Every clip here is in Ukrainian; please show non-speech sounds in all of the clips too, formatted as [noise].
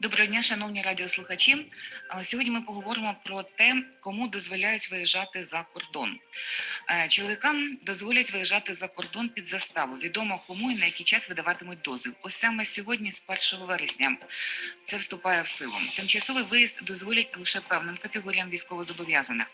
Доброго дня, шановні радіослухачі. Сьогодні ми поговоримо про те, кому дозволяють виїжджати за кордон. Чоловікам дозволять виїжджати за кордон під заставу. Відомо кому і на який час видаватимуть дозвіл. Ось саме сьогодні, з 1 вересня, це вступає в силу. Тимчасовий виїзд дозволять лише певним категоріям військовозобов'язаних.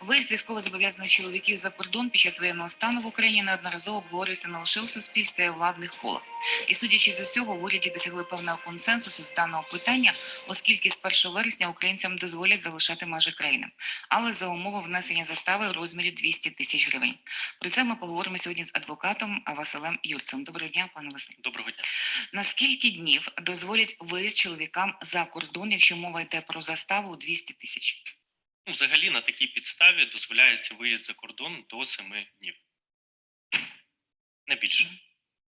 Виїзд військовозобов'язаних чоловіків за кордон під час воєнного стану в Україні неодноразово обговорюється не лише у суспільстві, а й у владних колах. І судячи з усього, в уряді досягли певного консенсусу з даного питання, оскільки з 1 вересня українцям дозволять залишати межі країни, але за умови внесення застави в розмірі 200 тисяч гривень. Про це ми поговоримо сьогодні з адвокатом Василем Юрцем. Доброго дня, пане Василь. Доброго дня. На скільки днів дозволять виїзд чоловікам за кордон, якщо мова йде про заставу у 200 тисяч? Ну, взагалі на такій підставі дозволяється виїзд за кордон до 7 днів. Не більше.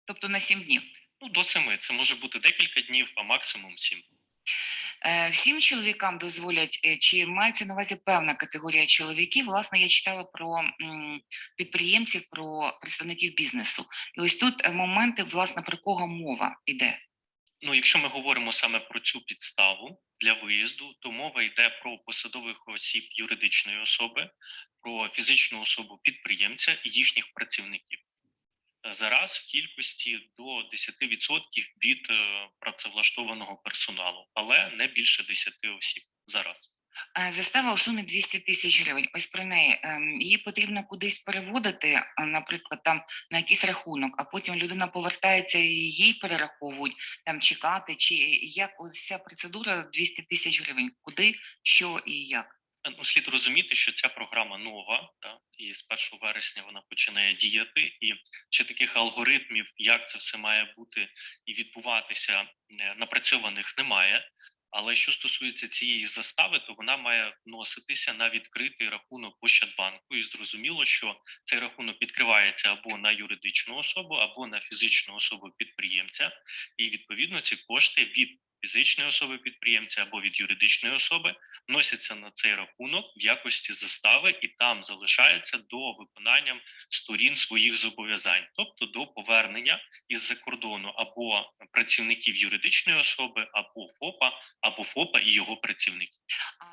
Тобто на 7 днів. Ну, до 7. Це може бути декілька днів, а максимум 7. Е, Всім чоловікам дозволять, е, чи мається на увазі певна категорія чоловіків? Власне, я читала про підприємців, про представників бізнесу. І ось тут е, моменти, власне, про кого мова йде. Ну, якщо ми говоримо саме про цю підставу для виїзду, то мова йде про посадових осіб юридичної особи, про фізичну особу підприємця і їхніх працівників. Зараз в кількості до 10% від е, працевлаштованого персоналу, але не більше 10 осіб зараз. Е, Застава у сумі 200 тисяч гривень. Ось про неї Ем, її потрібно кудись переводити, е, наприклад, там на якийсь рахунок, а потім людина повертається і їй перераховують там чекати, чи як ось ця процедура 200 тисяч гривень, куди, що і як. Е, Ну, слід розуміти, що ця програма нова, та, і з 1 вересня вона починає діяти, і ще таких алгоритмів, як це все має бути і відбуватися, е, напрацьованих немає. Але що стосується цієї застави, то вона має вноситися на відкритий рахунок Ощадбанку, і зрозуміло, що цей рахунок відкривається або на юридичну особу, або на фізичну особу підприємця, і відповідно ці кошти від фізичної особи підприємця або від юридичної особи вносяться на цей рахунок в якості застави і там залишаються до виконання сторін своїх зобов'язань, тобто до повернення із-за кордону або працівників юридичної особи, або ФОПа, або ФОПа і його працівників.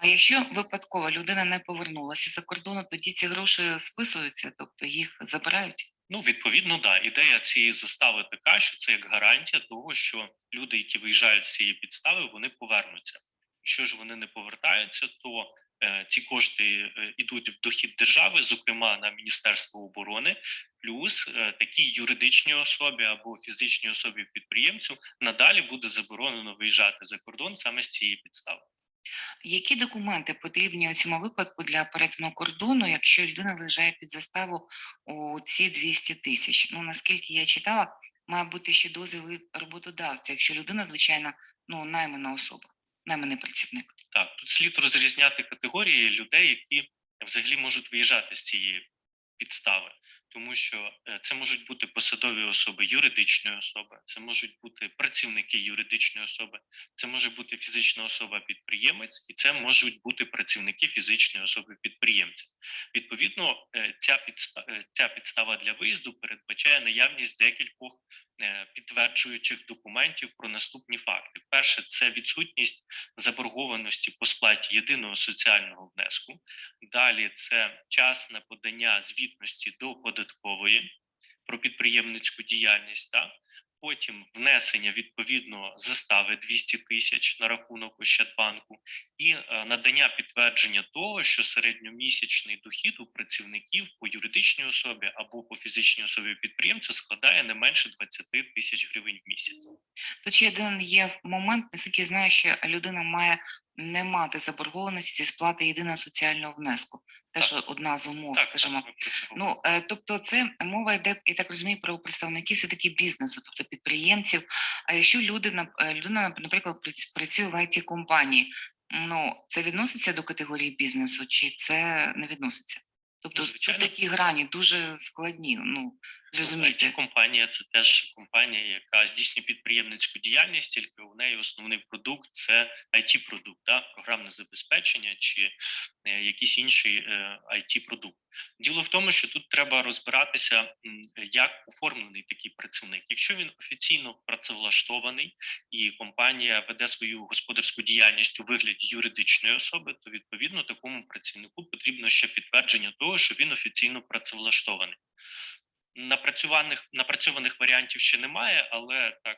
А якщо випадково людина не повернулася за кордону, тоді ці гроші списуються, тобто їх забирають. Ну, відповідно, да, ідея цієї застави така, що це як гарантія того, що люди, які виїжджають з цієї підстави, вони повернуться. Якщо ж вони не повертаються, то е, ці кошти е, йдуть в дохід держави, зокрема на Міністерство оборони, плюс е, такій юридичній особі або фізичній особі підприємцю надалі буде заборонено виїжджати за кордон саме з цієї підстави. Які документи потрібні у цьому випадку для перетину кордону, якщо людина виїжджає під заставу у ці 200 тисяч? Ну наскільки я читала, має бути ще дозвіл роботодавця, якщо людина, звичайно, ну наймана особа, найманий працівник. Так, тут слід розрізняти категорії людей, які взагалі можуть виїжджати з цієї підстави, тому що е, це можуть бути посадові особи юридичної особи, це можуть бути працівники юридичної особи, це може бути фізична особа підприємець, і це можуть бути працівники фізичної особи підприємця. Відповідно, е, ця підстава, ця підстава для виїзду передбачає наявність декількох е, підтверджуючих документів про наступні факти: перше це відсутність заборгованості по сплаті єдиного соціального внеску. Далі це часне подання звітності до податкової про підприємницьку діяльність. Та? Потім внесення відповідно застави 200 тисяч на рахунок Ощадбанку і е, надання підтвердження того, що середньомісячний дохід у працівників по юридичній особі або по фізичній особі підприємцю складає не менше 20 тисяч гривень в місяць. Тут ще один є момент, наскільки я знаю, що людина має не мати заборгованості зі сплати єдиного соціального внеску. Теж одна з умов, Так, скажімо. так. Ну, е, тобто, це мова йде, я так розумію, про представників все-таки бізнесу, тобто підприємців. А якщо люди, е, людина, нап- наприклад, прац- працює в it компанії, ну це відноситься до категорії бізнесу, чи це не відноситься? Тобто Ну, тут такі грані дуже складні. Ну Зрозуміти. it компанія це теж компанія, яка здійснює підприємницьку діяльність, тільки у неї основний продукт це it продукт да? програмне забезпечення чи е, якийсь інший е, it продукт. Діло в тому, що тут треба розбиратися, як оформлений такий працівник. Якщо він офіційно працевлаштований і компанія веде свою господарську діяльність у вигляді юридичної особи, то відповідно такому працівнику потрібно ще підтвердження того, що він офіційно працевлаштований. Напрацьованих напрацьованих варіантів ще немає, але так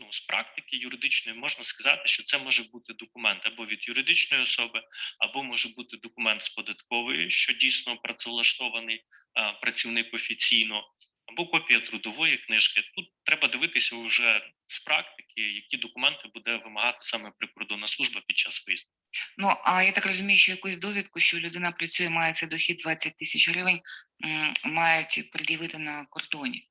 ну з практики юридичної можна сказати, що це може бути документ або від юридичної особи, або може бути документ з податкової, що дійсно працевлаштований а, працівник офіційно, або копія трудової книжки. Тут треба дивитися вже з практики, які документи буде вимагати саме прикордонна служба під час виїзду. Ну а я так розумію, що якусь довідку, що людина працює, має цей дохід 20 тисяч гривень, мають пред'явити на кордоні.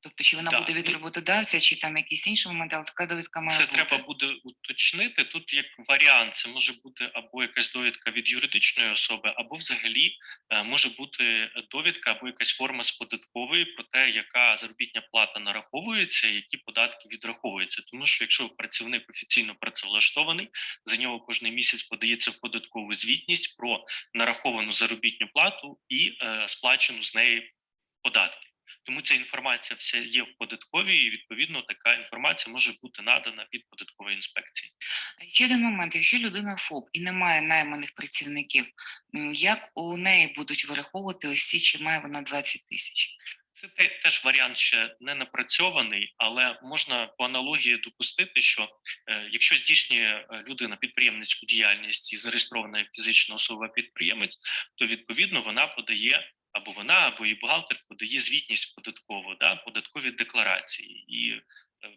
Тобто, чи вона Да, буде від ну- роботодавця, чи там якийсь інший момент, але така довідка має Це бути. треба буде уточнити. Тут як варіант, це може бути або якась довідка від юридичної особи, або взагалі е, може бути довідка або якась форма з податкової про те, яка заробітня плата нараховується, які податки відраховуються. Тому що якщо працівник офіційно працевлаштований, за нього кожен місяць подається в податкову звітність про нараховану заробітну плату і е, сплачену з неї податки. Тому ця інформація вся є в податковій, і відповідно така інформація може бути надана від податкової інспекції. Ще один момент: якщо людина ФОП і не має найманих працівників, як у неї будуть вираховувати ось ці, чи має вона 20 тисяч? Це теж варіант ще не напрацьований, але можна по аналогії допустити, що е, якщо здійснює е, людина підприємницьку діяльність і зареєстрована фізична особа підприємець, то відповідно вона подає або вона, або і бухгалтер подає звітність податкову, да, податкові декларації, і е,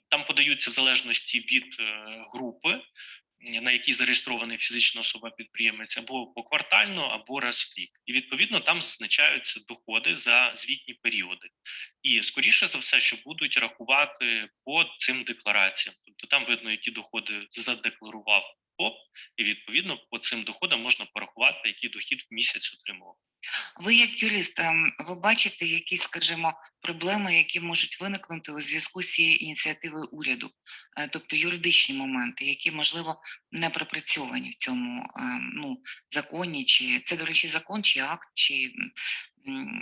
там подаються в залежності від е, групи. На якій зареєстрований фізична особа підприємець або поквартально, або раз в рік, і відповідно там зазначаються доходи за звітні періоди, і скоріше за все, що будуть рахувати по цим деклараціям. Тобто там видно, які доходи задекларував ФОП, і відповідно по цим доходам можна порахувати, який дохід в місяць отримував. Ви, як юрист, ем, ви бачите якісь, скажімо, проблеми, які можуть виникнути у зв'язку з цією ініціативою уряду, Е, тобто юридичні моменти, які можливо не пропрацьовані в цьому ем, ну, законі, чи це, до речі, закон, чи акт, чи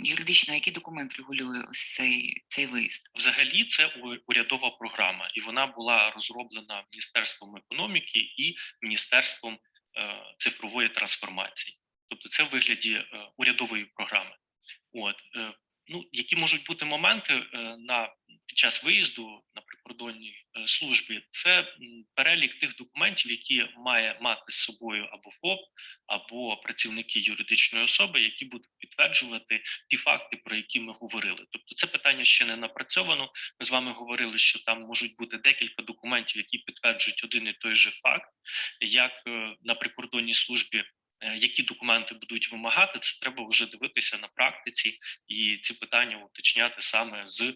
юридично, який документ регулює цей, цей виїзд? Взагалі, це урядова програма, і вона була розроблена Міністерством економіки і Міністерством е, цифрової трансформації. Тобто, це в вигляді е, урядової програми. От е, ну які можуть бути моменти е, на під час виїзду на прикордонній е, службі, це перелік тих документів, які має мати з собою або ФОП, або працівники юридичної особи, які будуть підтверджувати ті факти, про які ми говорили. Тобто, це питання ще не напрацьовано. Ми з вами говорили, що там можуть бути декілька документів, які підтверджують один і той же факт, як е, на прикордонній службі. Е, Які документи будуть вимагати, це треба вже дивитися на практиці і ці питання уточняти саме з е,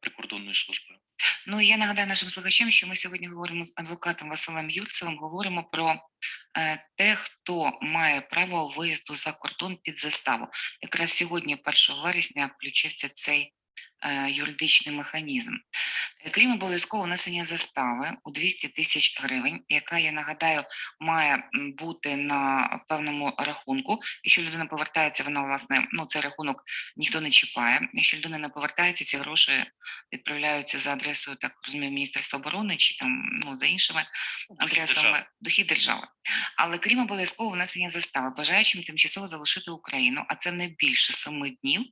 прикордонною службою. Ну, я нагадаю нашим слухачам, що ми сьогодні говоримо з адвокатом Василем Юрцевим, говоримо про е, те, хто має право виїзду за кордон під заставу. Якраз сьогодні, 1 вересня, включився цей юридичний механізм. Е, Крім обов'язкового внесення застави у 200 тисяч гривень, яка, я нагадаю, має бути на певному рахунку. Якщо людина повертається, вона власне ну цей рахунок ніхто не чіпає. Якщо людина не повертається, ці гроші відправляються за адресою, так розумію, Міністерства оборони чи там ну за іншими адресами дохід держави. Але крім обов'язкового внесення застави, бажаючим тимчасово залишити Україну, а це не більше семи днів,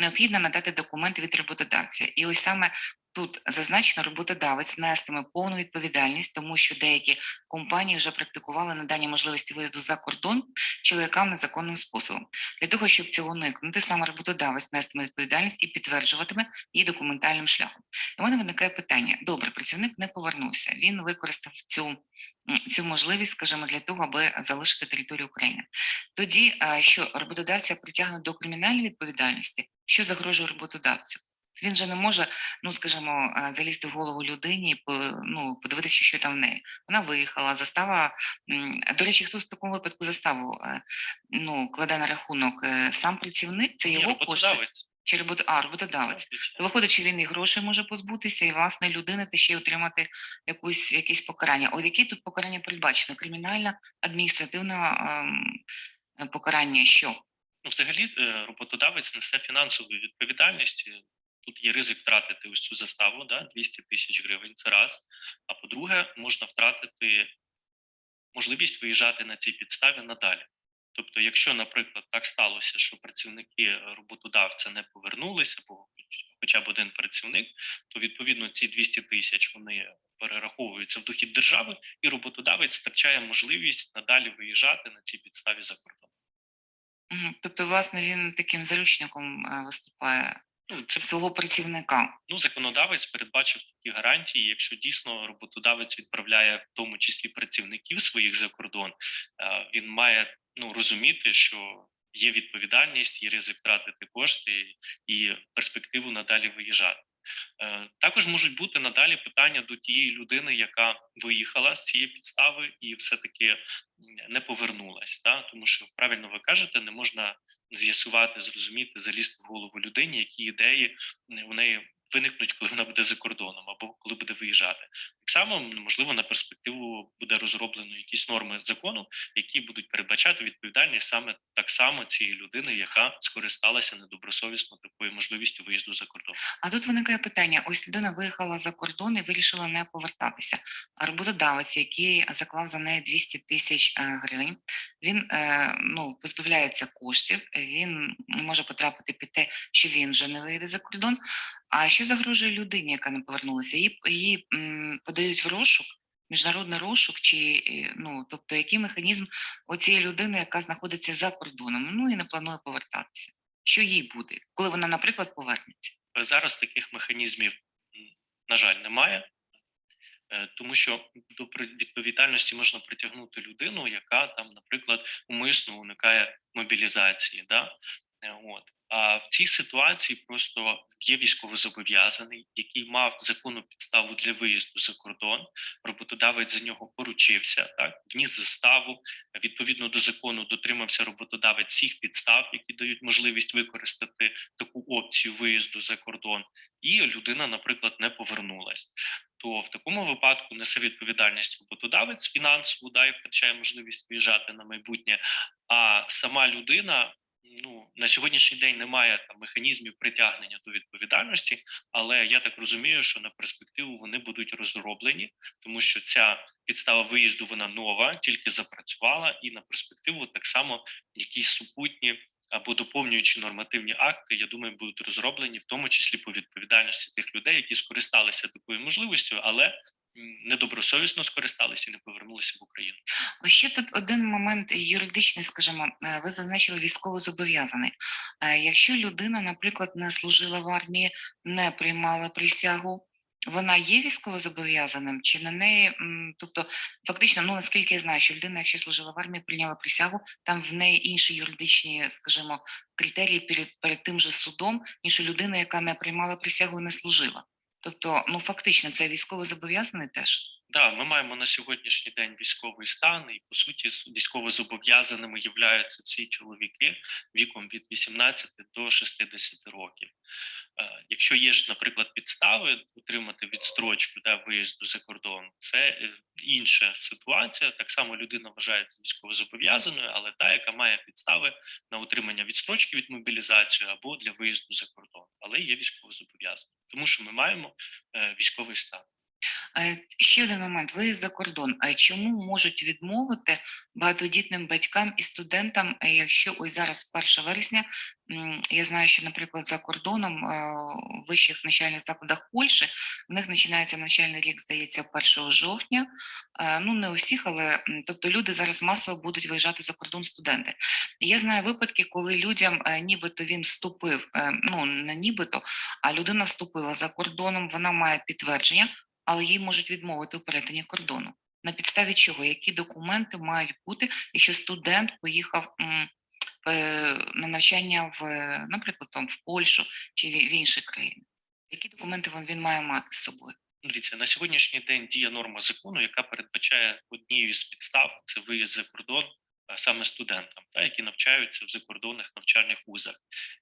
необхідно надати документи від роботодавця. І ось саме тут зазначено, роботодавець нестиме повну відповідальність, тому що деякі компанії вже практикували надання можливості виїзду за кордон чоловікам незаконним способом. Для того, щоб цього уникнути, саме роботодавець нестиме відповідальність і підтверджуватиме її документальним шляхом. І в мене виникає питання: добре, працівник не повернувся. Він використав цю, цю можливість, скажімо, для того, аби залишити територію України. Тоді що роботодавця притягнуть до кримінальної відповідальності, що загрожує роботодавцю? Він же не може, ну скажімо, залізти в голову людині, ну подивитися, що там в неї. Вона виїхала, застава. До речі, хто в такому випадку заставу е, ну кладе на рахунок? Е, Сам працівник, це його кошти. Чи робот... а, роботодавець. То виходить, що він і грошей може позбутися, і власне людини та ще й отримати якусь якісь покарання. От які тут покарання передбачено? Кримінальне, адміністративне ем, покарання, що? Ну, взагалі, е, роботодавець несе фінансову відповідальність. Е, Тут є ризик втратити ось цю заставу, да, 200 тисяч гривень. Це раз. А по-друге, можна втратити можливість виїжджати на цій підставі надалі. Тобто, якщо, наприклад, так сталося, що працівники роботодавця не повернулися, або хоча б один працівник, то відповідно ці 200 тисяч вони перераховуються в дохід держави, і роботодавець втрачає можливість надалі виїжджати на цій підставі за кордон. Тобто, власне, він таким заручником е, виступає це свого працівника. ну, законодавець передбачив такі гарантії. Якщо дійсно роботодавець відправляє в тому числі працівників своїх за кордон, е, він має ну розуміти, що є відповідальність, є ризик втратити кошти і перспективу надалі виїжджати. Е, Також можуть бути надалі питання до тієї людини, яка виїхала з цієї підстави і все-таки не повернулась. Да? Тому що правильно ви кажете, не можна з'ясувати, зрозуміти, залізти в голову людині, які ідеї м, у неї виникнуть, коли вона буде за кордоном або коли буде виїжджати. Так само можливо на перспективу буде розроблено якісь норми закону, які будуть передбачати відповідальність саме так само цієї людини, яка скористалася недобросовісно такою можливістю виїзду за кордон. А тут виникає питання: ось людина виїхала за кордон і вирішила не повертатися. Роботодавець, який заклав за неї 200 тисяч е, гривень, він е, ну позбавляється коштів, він може потрапити під те, що він вже не вийде за кордон. А що загрожує людині, яка не повернулася? Її, її подають в розшук, міжнародний розшук, чи е, ну тобто який механізм оцієї людини, яка знаходиться за кордоном, ну і не планує повертатися. Що їй буде, коли вона, наприклад, повернеться? Зараз таких механізмів, на жаль, немає, Е, тому що до відповідальності можна притягнути людину, яка там, наприклад, умисно уникає мобілізації. Да? От. А в цій ситуації просто є військовозобов'язаний, який мав законну підставу для виїзду за кордон. Роботодавець за нього поручився, так вніс заставу. Відповідно до закону дотримався роботодавець всіх підстав, які дають можливість використати таку опцію виїзду за кордон, і людина, наприклад, не повернулась. То в такому випадку несе відповідальність роботодавець фінансову, да, і втрачає можливість виїжджати на майбутнє. А сама людина ну на сьогоднішній день немає там механізмів притягнення до відповідальності, але я так розумію, що на перспективу вони будуть розроблені, тому що ця підстава виїзду вона нова, тільки запрацювала, і на перспективу так само якісь супутні або доповнюючі нормативні акти, я думаю, будуть розроблені, в тому числі по відповідальності тих людей, які скористалися такою можливістю, але недобросовісно скористалися і не повернулися в Україну. Ось ще тут один момент юридичний, скажімо, е, ви зазначили військовозобов'язаний. Е, Якщо людина, наприклад, не служила в армії, не приймала присягу, вона є військовозобов'язаним чи на неї, тобто фактично, ну наскільки я знаю, що людина, якщо служила в армії, прийняла присягу, там в неї інші юридичні, скажімо, критерії перед, перед тим же судом, ніж у людини, яка не приймала присягу і не служила. Тобто, ну фактично, це військовозобов'язаний теж. Да, ми маємо на сьогоднішній день військовий стан, і по суті з- військовозобов'язаними являються ці чоловіки віком від 18 до 60 років. Е, Якщо є ж, наприклад, підстави отримати відстрочку да, виїзду за кордон, це е, інша ситуація. Так само людина вважається військовозобов'язаною, але та, яка має підстави на отримання відстрочки від мобілізації або для виїзду за кордон, але є військовозобов'язаною, тому що ми маємо е, військовий стан. Е, Ще один момент. Ви за кордон. Чому можуть відмовити багатодітним батькам і студентам, е, якщо ось зараз 1 вересня, я знаю, що, наприклад, за кордоном е, в вищих навчальних закладах Польщі в них починається навчальний рік, здається, 1 жовтня. Е, Ну не у всіх, але тобто люди зараз масово будуть виїжджати за кордон студенти. Я знаю випадки, коли людям, е, нібито він вступив, е, ну не нібито, а людина вступила за кордоном, вона має підтвердження але їй можуть відмовити у перетині кордону. На підставі чого? Які документи мають бути, якщо студент поїхав е, на навчання в, наприклад, там, в Польщу чи в інші країни? Які документи він, він має мати з собою? Дивіться, на сьогоднішній день діє норма закону, яка передбачає однією з підстав це виїзд за кордон саме студентам, та, які навчаються в закордонних навчальних вузах.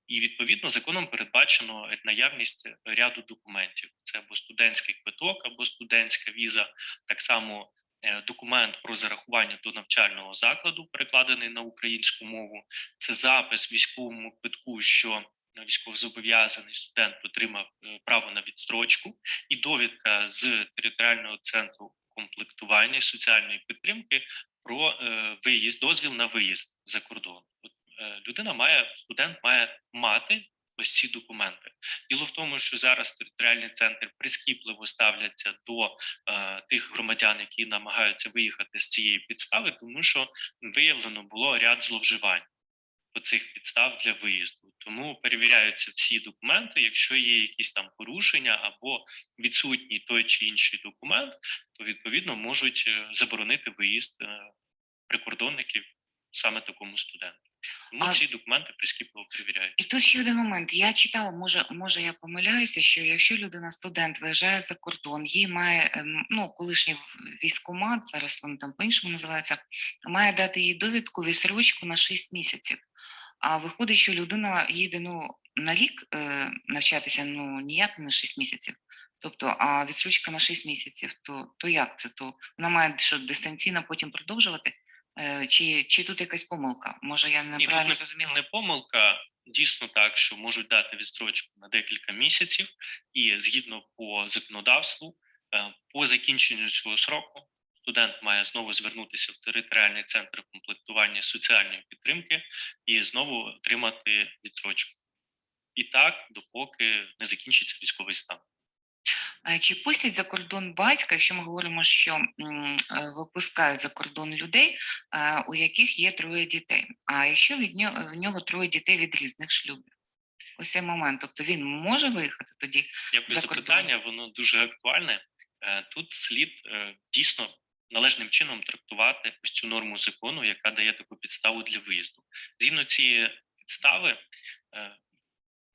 І відповідно законом передбачено наявність ряду документів: це або студентський квиток, або студентська віза, так само. е, Документ про зарахування до навчального закладу, перекладений на українську мову, це запис військовому квитку, що військовозобов'язаний студент отримав е, право на відстрочку, і довідка з територіального центру комплектування соціальної підтримки про е, виїзд, дозвіл на виїзд за кордон. От, е, людина має, студент має мати ось ці документи. Діло в тому, що зараз територіальний центр прискіпливо ставляться до е, тих громадян, які намагаються виїхати з цієї підстави, тому що виявлено було ряд зловживань цих підстав для виїзду. Тому перевіряються всі документи. Якщо є якісь там порушення або відсутній той чи інший документ, то відповідно можуть е, заборонити виїзд е, прикордонників саме такому студенту. Тому А- ці документи прискіпливо І тут ще один момент. Я читала, може, може, я помиляюся, що якщо людина студент виїжджає за кордон, їй має ем, ну, колишній військомат, зараз вони там по-іншому називаються, має дати їй довідку відсрочку на 6 місяців. А виходить, що людина їде ну, на рік е, навчатися, ну ніяк на 6 місяців. Тобто, а відсрочка на 6 місяців, то, то як це? То вона має що дистанційно потім продовжувати? Е, чи, чи тут якась помилка? Може, я неправильно не- зрозуміла? Не помилка. Дійсно так, що можуть дати відстрочку на декілька місяців, і згідно по законодавству, е, по закінченню цього сроку студент має знову звернутися в територіальний центр комплектування соціальної підтримки і знову отримати відстрочку. І так, допоки не закінчиться військовий стан. Чи пустять за кордон батька, якщо ми говоримо, що е, випускають за кордон людей, е, у яких є троє дітей? А якщо від нього в нього троє дітей від різних шлюбів? Ось цей момент. Тобто він може виїхати тоді? Дякую За за питання, воно дуже актуальне. Е, Тут слід дійсно належним чином трактувати ось цю норму закону, яка дає таку підставу для виїзду. Згідно цієї підстави, е,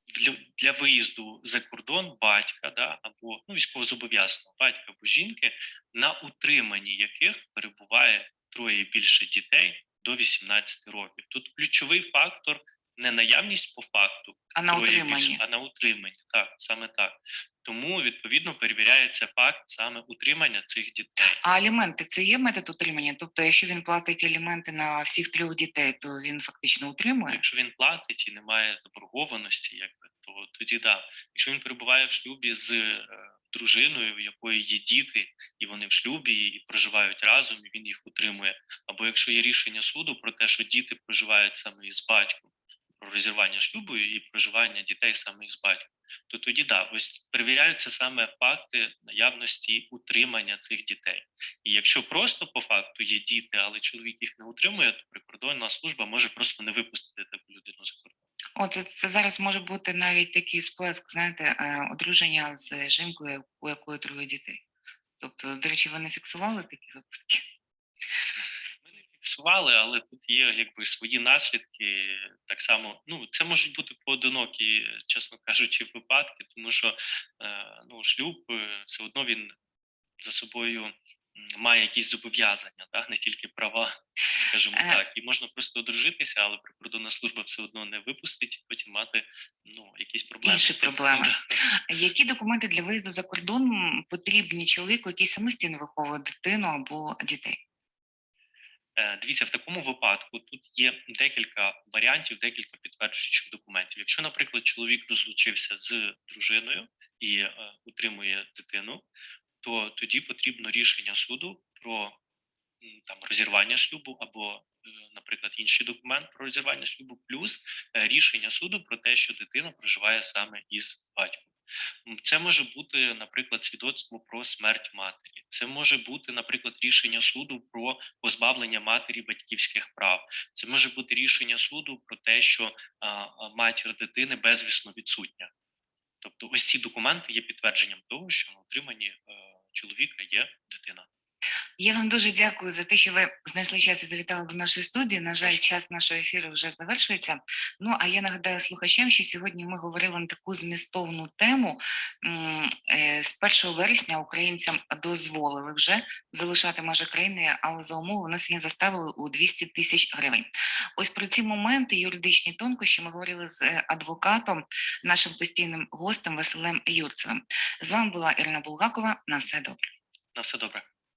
для, для виїзду за кордон батька да, або ну, військовозобов'язаного батька або жінки, на утриманні яких перебуває троє і більше дітей до 18 років. Тут ключовий фактор не наявність по факту, А на утриманні? а на утриманні. Так, саме так. Тому відповідно перевіряється факт саме утримання цих дітей. А аліменти це є метод утримання? Тобто, якщо він платить аліменти на всіх трьох дітей, то він фактично утримує? Якщо він платить і немає заборгованості, якби то тоді да. Якщо він перебуває в шлюбі з е, дружиною, в якої є діти, і вони в шлюбі і проживають разом, і він їх утримує. Або якщо є рішення суду про те, що діти проживають саме із батьком, про розірвання шлюбу і проживання дітей саме із батьком, то тоді да, ось перевіряються саме факти наявності утримання цих дітей. І якщо просто по факту є діти, але чоловік їх не утримує, то прикордонна служба може просто не випустити таку людину за кордон. О, це, це зараз може бути навіть такий сплеск, знаєте, е, одруження з жінкою, у якої троє дітей. Тобто, до речі, ви не фіксували такі випадки? Фіксували, але тут є якби свої наслідки. Так само, ну це можуть бути поодинокі, чесно кажучи, випадки, тому що е, ну, шлюб е, все одно він за собою має якісь зобов'язання, так не тільки права, скажімо Е. так. І можна просто одружитися, але прикордонна служба все одно не випустить, потім мати ну якісь проблеми. Інші проблеми. [laughs] Які документи для виїзду за кордон потрібні чоловіку, який самостійно виховує дитину або дітей? Е, Дивіться, в такому випадку тут є декілька варіантів, декілька підтверджуючих документів. Якщо, наприклад, чоловік розлучився з дружиною і е, утримує дитину, то тоді потрібно рішення суду про там розірвання шлюбу або, е, наприклад, інший документ про розірвання шлюбу, плюс рішення суду про те, що дитина проживає саме із батьком. Це може бути, наприклад, свідоцтво про смерть матері. Це може бути, наприклад, рішення суду про позбавлення матері батьківських прав. Це може бути рішення суду про те, що матір дитини безвісно відсутня. Тобто, ось ці документи є підтвердженням того, що на утриманні е, чоловіка є дитина. Я вам дуже дякую за те, що ви знайшли час і завітали до нашої студії. На жаль, час нашого ефіру вже завершується. Ну а я нагадаю слухачам, що сьогодні ми говорили на таку змістовну тему. Е, З 1 вересня українцям дозволили вже залишати межі країни, але за умови внесення заставили у 200 тисяч гривень. Ось про ці моменти юридичні тонкощі ми говорили з е, адвокатом, нашим постійним гостем Василем Юрцевим. З вами була Ірина Булгакова. На все добре. На все добре.